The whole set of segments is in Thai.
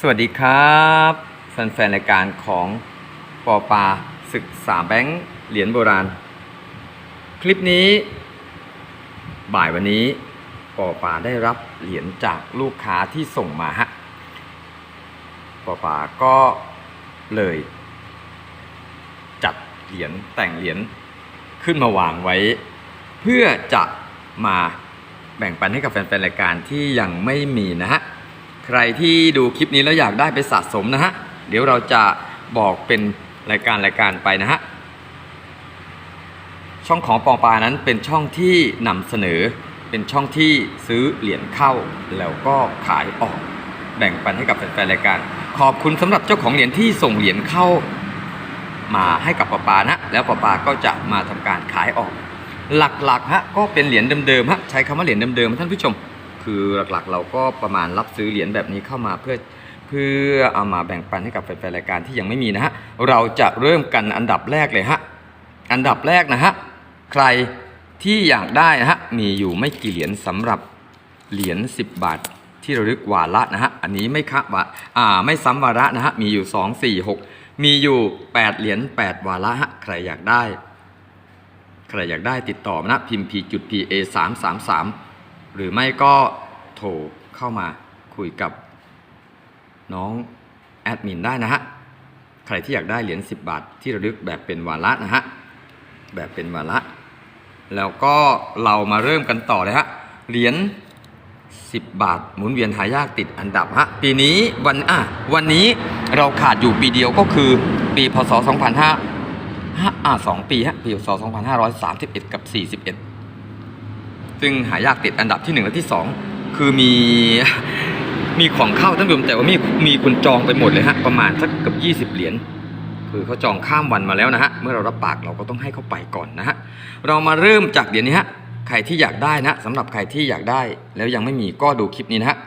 สวัสดีครับแฟนๆรายการของปอปาศึกษาแบงค์เหรียญโบราณ คลิปนี้ บ่ายวันนี้ปอปาได้รับเหรียญจากลูกค้าที่ส่งมาฮะปอปาก็เลย จัดเหรียญแต่งเหรียญขึ้นมาวางไว้ เพื่อจะมาแบ่งปันให้กับแฟนๆรายการที่ยังไม่มีนะฮะ ใครที่ดูคลิปนี้แล้วอยากได้ไปสะสมนะฮะ เดี๋ยวเราจะบอกเป็นรายการรายการไปนะฮะ ช่องของปองปานั้นเป็นช่องที่นำเสนอ เป็นช่องที่ซื้อเหรียญเข้าแล้วก็ขายออก แบ่งปันให้กับแฟนๆรายการ ขอบคุณสำหรับเจ้าของเหรียญที่ส่งเหรียญเข้า มาให้กับปอปานะ แล้วปอปาก็จะมาทำการขายออก หลักๆฮะก็เป็นเหรียญเดิมๆฮะใช้คำว่าเหรียญเดิมๆท่านผู้ชม คือหลักๆ เราก็ประมาณรับซื้อเหรียญแบบนี้เข้ามาเพื่อเพื่อเอามาแบ่งปันให้กับแฟนๆรายการที่ยังไม่มีนะฮะเราจะเริ่มกันอันดับแรกเลยฮะอันดับแรกนะฮะใครที่อยากได้นะฮะมีอยู่ไม่กี่เหรียญสำหรับเหรียญ10 บาทที่ระลึกวาระนะฮะอันนี้ไม่คะวะอ่าไม่ซ้ำวาระนะฮะมีอยู่ 2 4 6 มีอยู่ 8 เหรียญ8 วาระฮะใครอยากได้ ใครอยากได้ติดต่อนะพิมพ์ p จุด p a 3 3 3 หรือไม่ก็โทรเข้ามาคุยกับน้องแอดมินได้นะฮะ ใครที่อยากได้เหรียญ10 บาท ที่ระลึกแบบเป็นวาระนะฮะ แบบเป็นวาระ แล้วก็เรามาเริ่มกันต่อเลยฮะ เหรียญ10 บาท หมุนเวียนหายากติดอันดับฮะ ปีนี้วันอะวันนี้เราขาดอยู่ปีเดียวก็คือปีพศ2005ห้าอ่าสองปีฮะ ปีพศ 2531 กับ 41 ซึ่งหายากติดอันดับที่ 1 และที่ 2 คือมีมีของเข้าท่านผู้ชมแต่ว่ามีมีคนจองไปหมดเลยฮะประมาณสักเกือบ20 เหรียญคือเขาจองข้ามวันมาแล้วนะฮะเมื่อเรารับปากเราก็ต้องให้เขาไปก่อนนะฮะเรามาเริ่มจากเหรียญนี้ฮะใครที่อยากได้นะสำหรับใครที่อยากได้ แล้วยังไม่มีก็ดูคลิปนี้นะฮะ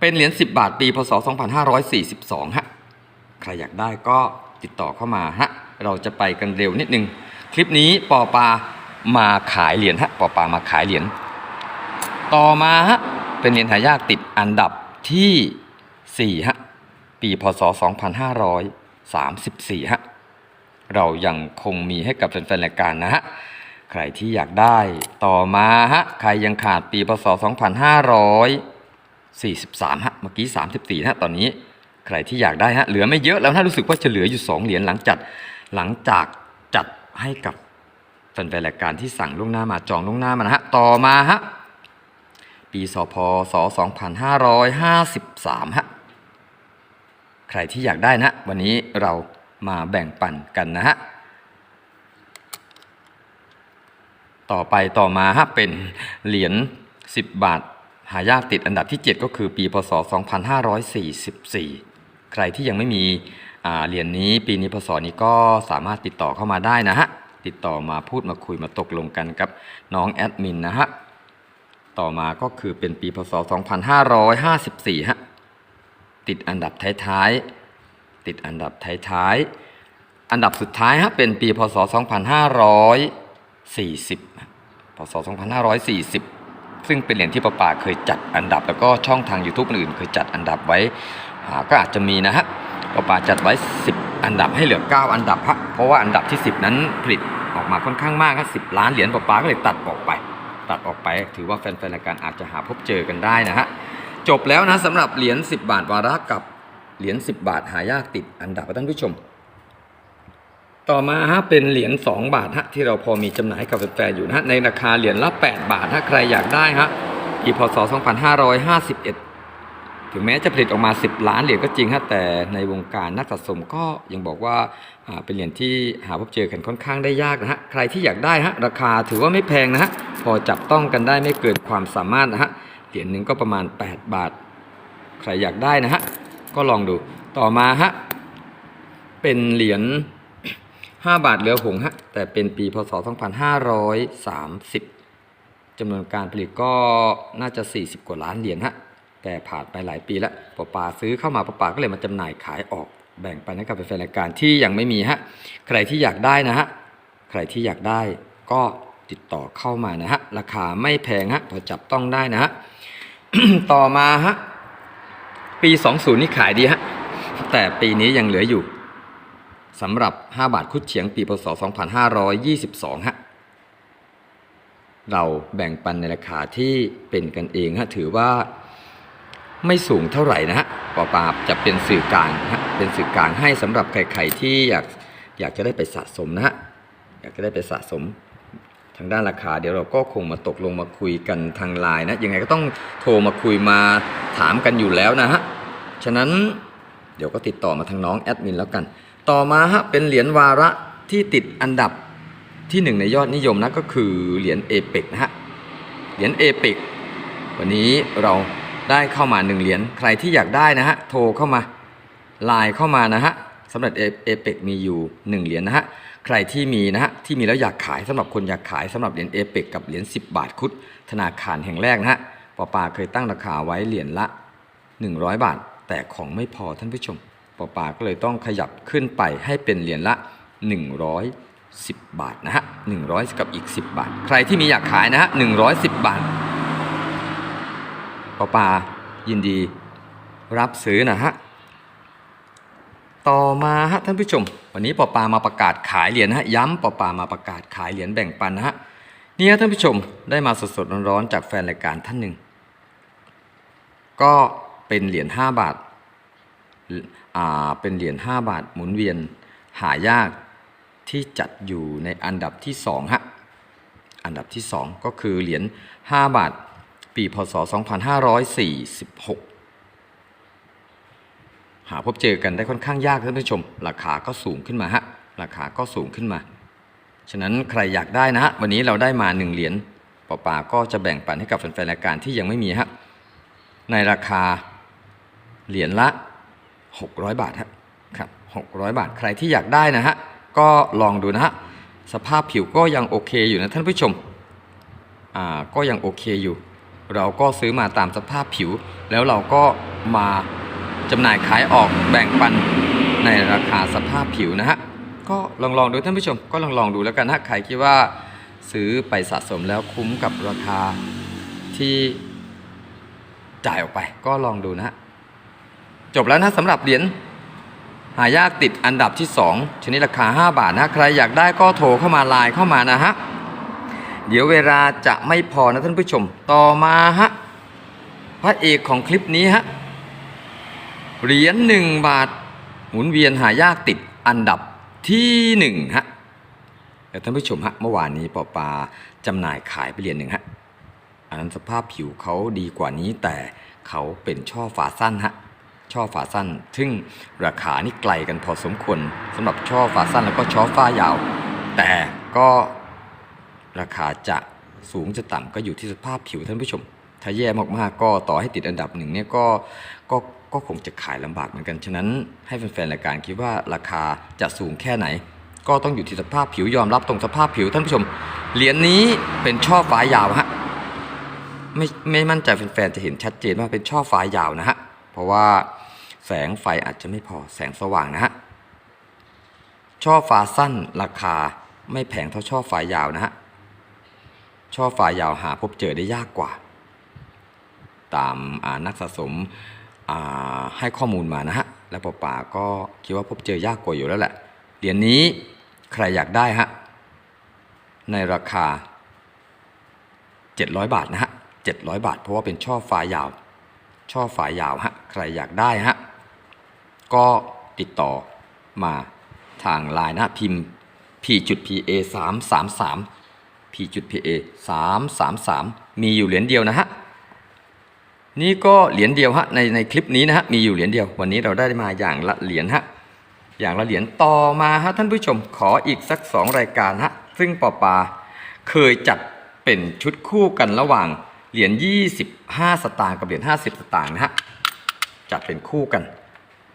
เป็นเหรียญ10 บาทปีพศ 2542ฮะใครอยากได้ก็ติดต่อเข้ามาฮะเราจะไปกันเร็วนิดนึง คลิปนี้ปอปา มาขายเหรียญฮะปอปามาขายเหรียญต่อมาฮะเป็นเหรียญหายากติดอันดับที่4ฮะปีพศ 2534ฮะเรายังคงมีให้กับแฟนๆรายการนะฮะใครที่อยากได้ต่อมาฮะใครยังขาดปีพศ 2543ฮะเมื่อกี้ 34ฮะตอนนี้ใครที่อยากได้ฮะเหลือไม่เยอะแล้วถ้ารู้สึกว่าจะเหลืออยู่ 2 เหรียญหลังจัดหลังจากจัดให้กับ แฟนๆรายการที่สั่งล่วงหน้ามาจองล่วงหน้ามานะฮะต่อมาฮะปีสพศ2553ฮะใครที่อยากได้นะ วันนี้เรามาแบ่งปันกันนะฮะต่อไปต่อมาฮะเป็นเหรียญ10 บาท หายากติดอันดับที่ 7 ก็คือปีพศ 2544 ใครที่ยังไม่มีเหรียญนี้ปีนี้พศนี้ก็สามารถติดต่อเข้ามาได้นะฮะ ติดต่อมาพูดมาคุยมาตกลงกันกับน้องแอดมินนะฮะ ต่อมาก็คือเป็นปีพศ 2554 ฮะ ติดอันดับท้ายๆ ติดอันดับท้ายๆ อันดับสุดท้ายฮะเป็นปีพศ 2540 พศ 2540 ซึ่งเป็นเหรียญที่ประปาเคยจัดอันดับ แล้วก็ช่องทาง YouTube อื่นเคยจัดอันดับไว้ ก็อาจจะมีนะฮะประปาจัดไว้ 10 อันดับให้เหลือ 9 อันดับฮะเพราะว่าอันดับที่ 10 นั้นผลิต ออกมาค่อนข้างมากครับ10ล้านเหรียญประปาก็เลยตัดออกไป ตัดออกไป ถือว่าแฟนๆรายการอาจจะหาพบเจอกันได้นะฮะจบแล้วนะสำหรับเหรียญ10 บาทวาระกับเหรียญ10 บาทหายากติดอันดับท่านผู้ชม ต่อมาฮะเป็นเหรียญ2บาทฮะที่เราพอมีจำหน่ายกับแฟนๆอยู่นะฮะในราคาเหรียญละ 8 บาทถ้าใครอยากได้ฮะปีพศ2551 ถึงแม้จะผลิตออกมา 10 ล้านเหรียญก็จริงฮะแต่ในวงการนักสะสมก็ยังบอกว่าเป็นเหรียญที่หาพบเจอกันค่อนข้างได้ยากนะฮะใครที่อยากได้ฮะราคาถือว่าไม่แพงนะฮะพอจับต้องกันได้ไม่เกินความสามารถนะฮะเหรียญหนึ่งก็ประมาณ 8 บาท ใครอยากได้นะฮะก็ลองดูต่อมาฮะเป็นเหรียญ5บาทเรือหงส์ฮะแต่เป็นปีพศ 2530จำนวนการผลิตก็น่าจะ 40 กว่าล้านเหรียญฮะ แต่ผ่านไปหลายปีแล้วปอปาซื้อเข้ามาปอปาก็เลยมาจำหน่ายขายออกแบ่งไปให้กับแฟนรายการที่ยังไม่มีฮะใครที่อยากได้นะฮะใครที่อยากได้ก็ติดต่อเข้ามานะฮะราคาไม่แพงฮะพอจับต้องได้นะฮะต่อมาฮะปี 20 นี่ขายดีฮะแต่ปีนี้ยังเหลืออยู่สำหรับ 5 บาทคุดเฉียงปีพศ 2522 ฮะ เราแบ่งปันในราคาที่เป็นกันเองฮะ ถือว่า ไม่สูงเท่าไหร่นะฮะปอปาจะเป็นสื่อกลางฮะเป็นสื่อกลางให้สำหรับใครๆที่อยากอยากจะได้ไปสะสมนะฮะอยากจะได้ไปสะสมทางด้านราคาเดี๋ยวเราก็คงมาตกลงมาคุยกันทางไลน์นะยังไงก็ต้องโทรมาคุยมาถามกันอยู่แล้วนะฮะฉะนั้นเดี๋ยวก็ติดต่อมาทางน้องแอดมินแล้วกัน ต่อมาฮะเป็นเหรียญวาระที่ติดอันดับที่หนึ่งในยอดนิยมนะก็คือเหรียญเอเปกนะฮะเหรียญเอเปกวันนี้เรา ได้เข้ามาหนึ่งเหรียญใครที่อยากได้นะฮะโทรเข้ามาไลน์เข้ามานะฮะสำหรับเอเปกมีอยู่หนึ่งเหรียญนะฮะใครที่มีนะฮะที่มีแล้วอยากขายสำหรับคนอยากขายสำหรับเหรียญเอเปกกับเหรียญ10 บาทคุดธนาคารแห่งแรกนะฮะปอปาเคยตั้งราคาไว้เหรียญละ 100 บาท แต่ของไม่พอท่านผู้ชมปอปาก็เลยต้องขยับขึ้นไปให้เป็นเหรียญละ 110 บาทนะฮะ100 กับอีก 10 บาท ใครที่มีอยากขายนะฮะ110 บาท ปอปายินดี รับซื้อนะฮะต่อมาฮะท่านผู้ชม วันนี้ปอปามาประกาศขายเหรียญนะฮะย้ำปอปามาประกาศขายเหรียญแบ่งปันนะฮะนี่ฮะท่านผู้ชมได้มาสดๆร้อนๆจากแฟนรายการท่านหนึ่งก็เป็นเหรียญ5บาทอ่าเป็นเหรียญ5บาทหมุนเวียนหายากที่จัดอยู่ในอันดับที่2ฮะอันดับที่ 2 ก็คือเหรียญ5บาท ปีพศ 2546 หาพบเจอกันได้ค่อนข้างยากท่านผู้ชม ราคาก็สูงขึ้นมาฮะ ราคาก็สูงขึ้นมา ฉะนั้นใครอยากได้นะฮะ วันนี้เราได้มา 1 เหรียญปอปาก็จะแบ่งปันให้กับแฟนๆรายการที่ยังไม่มีฮะ ในราคาเหรียญละ 600 บาทครับครับ600 บาท ใครที่อยากได้นะฮะ ก็ลองดูนะฮะ สภาพผิวก็ยังโอเคอยู่นะท่านผู้ชม อ่า ก็ยังโอเคอยู่ เราก็ซื้อมาตามสภาพผิว แล้วเราก็มาจำหน่ายขายออกแบ่งปันในราคาสภาพผิวนะฮะก็ลองลองดูท่านผู้ชม ก็ลองลองดูแล้วกันนะใครคิดว่าซื้อไปสะสมแล้วคุ้มกับราคาที่จ่ายออกไป ก็ลองดูนะฮะจบแล้วนะสำหรับเหรียญหายากติดอันดับที่ 2 ชนิดราคา 5 บาทนะ ใครอยากได้ก็โทรเข้ามาไลน์เข้ามานะฮะ เดี๋ยวเวลาจะไม่พอนะท่านผู้ชม ต่อมาฮะพระเอกของคลิปนี้ฮะเหรียญหนึ่งบาท หมุนเวียนหายากติดอันดับที่หนึ่งฮะแต่ท่านผู้ชมฮะเมื่อวานนี้ปอปาจำหน่ายขายไปเหรียญหนึ่งฮะอันนั้นสภาพผิวเขาดีกว่านี้แต่เขาเป็นช่อฝาสั้นฮะช่อฝาสั้น ซึ่งราคานี่ไกลกันพอสมควรสำหรับช่อฝาสั้นแล้วก็ช่อฟ้ายาว แต่ก็ ราคาจะสูงจะต่ำก็อยู่ที่สภาพผิวท่านผู้ชม ถ้าแย่มากๆก็ต่อให้ติดอันดับหนึ่งเนี่ยก็ก็ก็คงจะขายลำบากเหมือนกัน ฉะนั้นให้แฟนๆรายการคิดว่าราคาจะสูงแค่ไหน ก็ต้องอยู่ที่สภาพผิวยอมรับตรงสภาพผิวท่านผู้ชม เหรียญนี้เป็นช่อฟ้ายาวฮะไม่ไม่มั่นใจแฟนๆจะเห็นชัดเจนว่าเป็นช่อฟ้ายาวนะฮะเพราะว่าแสงไฟอาจจะไม่พอแสงสว่างนะฮะช่อฟ้าสั้นราคาไม่แพงเท่าช่อฟ้ายาวนะฮะ ช่อฟ้ายาวหาพบเจอได้ยากกว่า ตามอ่านักสะสมให้ข้อมูลมานะฮะ และปอป่าก็คิดว่าพบเจอยากกว่าอยู่แล้วแหละ เหรียญนี้ใครอยากได้ฮะ ในราคา 700 บาทนะฮะ 700 บาท เพราะว่าเป็นช่อฟ้ายาว ช่อฟ้ายาวฮะ ใครอยากได้ฮะ ก็ติดต่อมาทางไลน์นะพิมพ์ p จุด pa 3 3 3 p จุด pa 3 3 3 มีอยู่เหรียญเดียวนะฮะ นี่ก็เหรียญเดียวฮะในในคลิปนี้นะฮะมีอยู่เหรียญเดียว วันนี้เราได้มาอย่างละเหรียญฮะอย่างละเหรียญต่อมาฮะท่านผู้ชมขออีกสักสองรายการฮะซึ่งปอปาเคยจัดเป็นชุดคู่กันระหว่างเหรียญ25 สตางค์กับเหรียญ50 สตางค์นะฮะจัดเป็นคู่กัน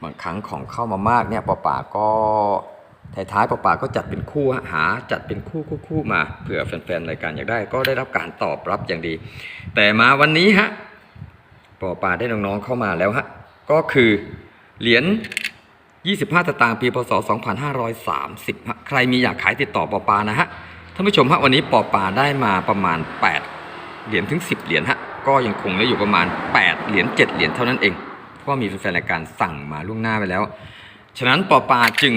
บางครั้งของเข้ามามากเนี่ยปอปาก็ ท้ายๆปอปาก็จัดเป็นคู่หาจัดเป็นคู่คู่คู่มาเผื่อแฟนๆรายการอยากได้ ก็ได้รับการตอบรับอย่างดี แต่มาวันนี้ฮะปอปาได้น้องๆเข้ามาแล้วฮะก็คือเหรียญ25ตางค์ปีพศ 2530ฮะใครมีอยากขายติดต่อปอปานะฮะท่านผู้ชมฮะวันนี้ปอปาได้มาประมาณ 8 เหรียญถึง 10 เหรียญฮะก็ยังคงเหลืออยู่ประมาณ 8 เหรียญ7เหรียญเท่านั้นเองเพราะมีแฟนๆรายการสั่งมาล่วงหน้าไปแล้ว ฉะนั้นปอปาจึง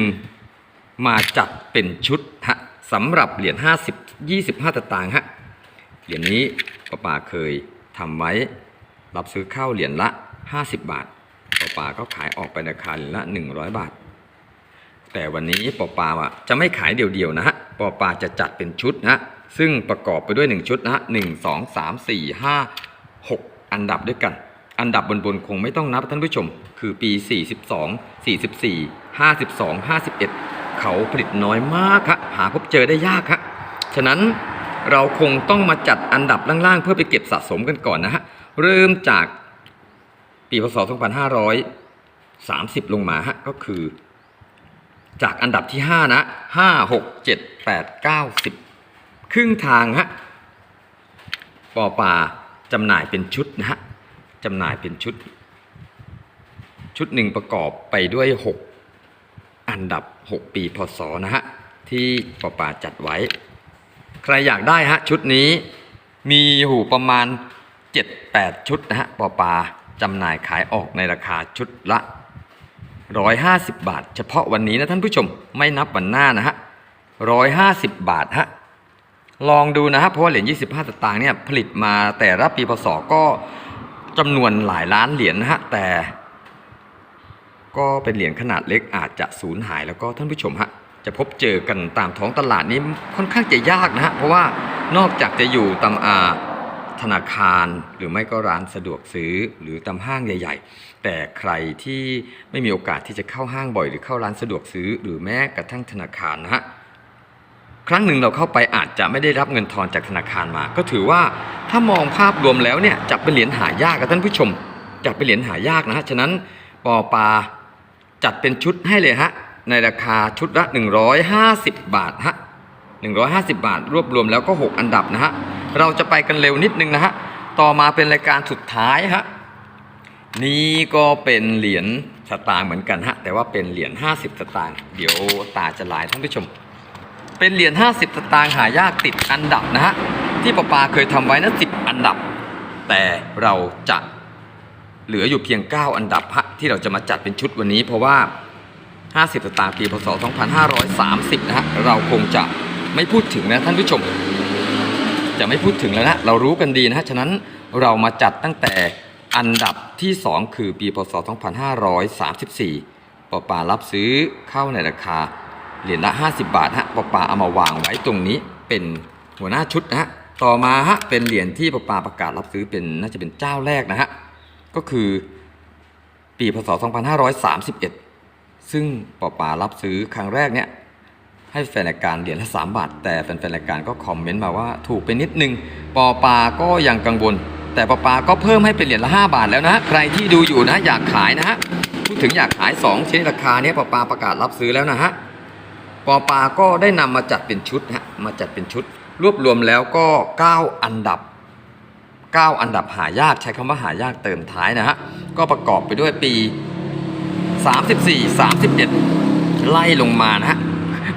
มาจัดเป็นชุดฮะสำหรับเหรียญ50 25ตางค์ฮะเหรียญนี้ปอป่าเคยทำไว้ รับซื้อข้าวเหรียญละ 50 บาทปอป่าก็ขายออกไปราคาเหรียญละ 100 บาท แต่วันนี้ปอปาอะจะไม่ขายเดี่ยวๆนะฮะปอป่าจะจัดเป็นชุดนะซึ่งประกอบไปด้วย 1 ชุดนะฮะหนึ่งสองสามสี่ห้าหกอันดับด้วยกัน อันดับบนๆ คงไม่ต้องนับท่านผู้ชม คือปี 42 44 52 51 เขาผลิตน้อยมากฮะหาพบเจอได้ยากฮะฉะนั้นเราคงต้องมาจัดอันดับล่างๆ เพื่อไปเก็บสะสมกันก่อนนะฮะเริ่มจากปีพศ 2530 ลงมาฮะก็คือ จากอันดับที่ 5 นะ 5 6 7 8 9 10 ครึ่งทางฮะปอปาจำหน่ายเป็นชุดนะฮะจำหน่ายเป็นชุด ชุดหนึ่งประกอบไปด้วย 6 อันดับ 6 ปีพศนะฮะ ที่ปอปาจัดไว้ ใครอยากได้ฮะ ชุดนี้มีหูประมาณ 7-8 ชุดนะฮะปอปาจำหน่ายขายออกในราคาชุดละ 150 บาท เฉพาะวันนี้นะท่านผู้ชมไม่นับวันหน้านะฮะ 150 บาทฮะลองดูนะฮะเพราะว่าเหรียญ 25 สตางค์เนี่ยผลิตมาแต่ละปีพศก็จำนวนหลายล้านเหรียญนะฮะแต่ ก็เป็นเหรียญขนาดเล็กอาจจะสูญหายแล้วก็ท่านผู้ชมฮะจะพบเจอกันตามท้องตลาดนี้ค่อนข้างจะยากนะฮะเพราะว่านอกจากจะอยู่ตามอาธนาคารหรือไม่ก็ร้านสะดวกซื้อหรือตามห้างใหญ่ ๆ แต่ใครที่ไม่มีโอกาสที่จะเข้าห้างบ่อย หรือเข้าร้านสะดวกซื้อ หรือแม้กระทั่งธนาคารนะฮะครั้งหนึ่งเราเข้าไปอาจจะไม่ได้รับเงินทอนจากธนาคารมา ก็ถือว่าถ้ามองภาพรวมแล้วเนี่ยจะเป็นเหรียญหายากกับท่านผู้ชมจะเป็นเหรียญหายากนะฮะฉะนั้นปอปา จัดเป็นชุดให้เลยฮะ ในราคาชุดละ 150 บาทฮะ150 บาท รวบรวมแล้วก็ 6 อันดับนะฮะ เราจะไปกันเร็วนิดนึงนะฮะ ต่อมาเป็นรายการสุดท้ายฮะ นี่ก็เป็นเหรียญสตางค์เหมือนกันฮะ แต่ว่าเป็นเหรียญ50 สตางค์ เดี๋ยวตาจะลายท่านผู้ชม เป็นเหรียญ50 สตางค์หายากติดอันดับนะฮะ ที่ปปาเคยทำไว้นะ10 อันดับ แต่เราจะ เหลืออยู่เพียง 9 อันดับที่เราจะมาจัดเป็นชุดวันนี้ เพราะว่า 50สตางค์ปีพศ 2530 นะฮะเราคงจะไม่พูดถึงนะท่านผู้ชม จะไม่พูดถึงแล้วนะ เรารู้กันดีนะฮะ ฉะนั้นเรามาจัดตั้งแต่อันดับที่ 2 คือปีพศ 2534ปอปารับซื้อเข้าในราคาเหรียญละ 50 บาทฮะปอปาเอามาวางไว้ตรงนี้เป็นหัวหน้าชุดนะฮะ ต่อมาฮะเป็นเหรียญที่ปอปาประกาศรับซื้อเป็นน่าจะเป็นเจ้าแรกนะฮะ ก็คือปีพศ 2531 ซึ่งปอปารับซื้อครั้งแรกเนี่ยให้แฟนรายการเหรียญละ3บาท แต่แฟนๆรายการก็คอมเมนต์มาว่าถูกไปนิดนึงปอปาก็ยังกังวล แต่ปอปาก็เพิ่มให้เป็นเหรียญละ 5 บาทแล้วนะ ใครที่ดูอยู่นะอยากขายนะฮะพูดถึงอยากขาย 2 ชนิดราคาเนี้ยปอปาประกาศรับซื้อแล้วนะฮะปอปาก็ได้นำมาจัดเป็นชุดฮะมาจัดเป็นชุด รวบรวมแล้วก็ 9 อันดับ 9 อันดับหายากใช้คำว่าหายากเติมท้ายนะฮะ ก็ประกอบไปด้วยปี 34 31ไล่ลงมานะฮะ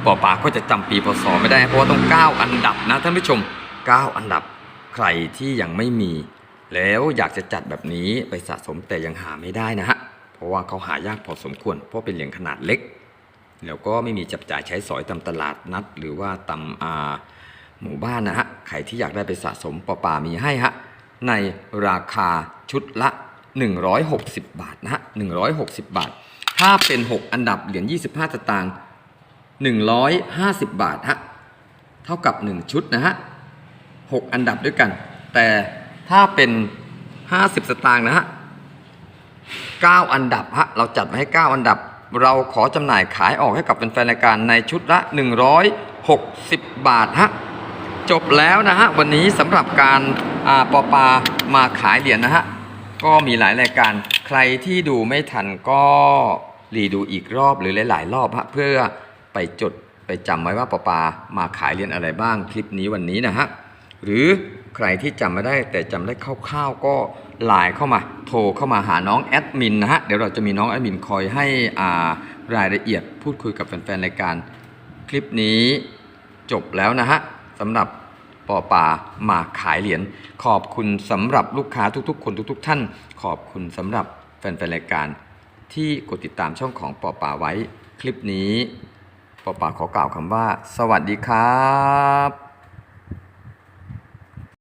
ปอปาก็จะจำปีพศไม่ได้ เพราะว่าต้อง 9 อันดับนะท่านผู้ชม 9 อันดับใครที่ยังไม่มี แล้วอยากจะจัดแบบนี้ไปสะสมแต่ยังหาไม่ได้นะฮะ เพราะว่าเขาหายากพอสมควร เพราะเป็นเหรียญขนาดเล็ก แล้วก็ไม่มีจับจ่ายใช้สอยตามตลาดนัด หรือว่าตามหมู่บ้านนะฮะ ใครที่อยากได้ไปสะสมปอปามีให้ฮะ ในราคาชุดละ 160 บาทนะฮะ160 บาท ถ้าเป็น 6 อันดับเหรียญ25สตางค์150 บาทฮะเท่ากับ 1 ชุดนะฮะ6อันดับด้วยกัน แต่ถ้าเป็น 50 สตางค์นะฮะ9อันดับฮะเราจัดมาให้ 9 อันดับ เราขอจำหน่ายขายออกให้กับแฟนๆรายการในชุดละ 160 บาทฮะจบแล้วนะฮะวันนี้สำหรับการ อ่าปอปามาขายเหรียญนะฮะ ก็มีหลายรายการ ใครที่ดูไม่ทันก็รีดูอีกรอบหรือหลาย ๆ รอบฮะเพื่อไปจดไปจำไว้ว่าปอปามาขายเหรียญอะไรบ้างคลิปนี้วันนี้นะฮะ หรือใครที่จำไม่ได้แต่จำได้คร่าวๆก็ไลน์เข้ามาโทรเข้ามาหาน้องแอดมินนะฮะ เดี๋ยวเราจะมีน้องแอดมินคอยให้อ่ารายละเอียดพูดคุยกับแฟนๆรายการ คลิปนี้จบแล้วนะฮะสำหรับ ปอปามาขายเหรียญขอบคุณสำหรับลูกค้าทุกๆ คนทุก ๆ ท่าน ขอบคุณสำหรับแฟนๆรายการที่กดติดตามช่องของปอป่าไว้ คลิปนี้ปอป่าขอกล่าวคำว่า สวัสดีครับ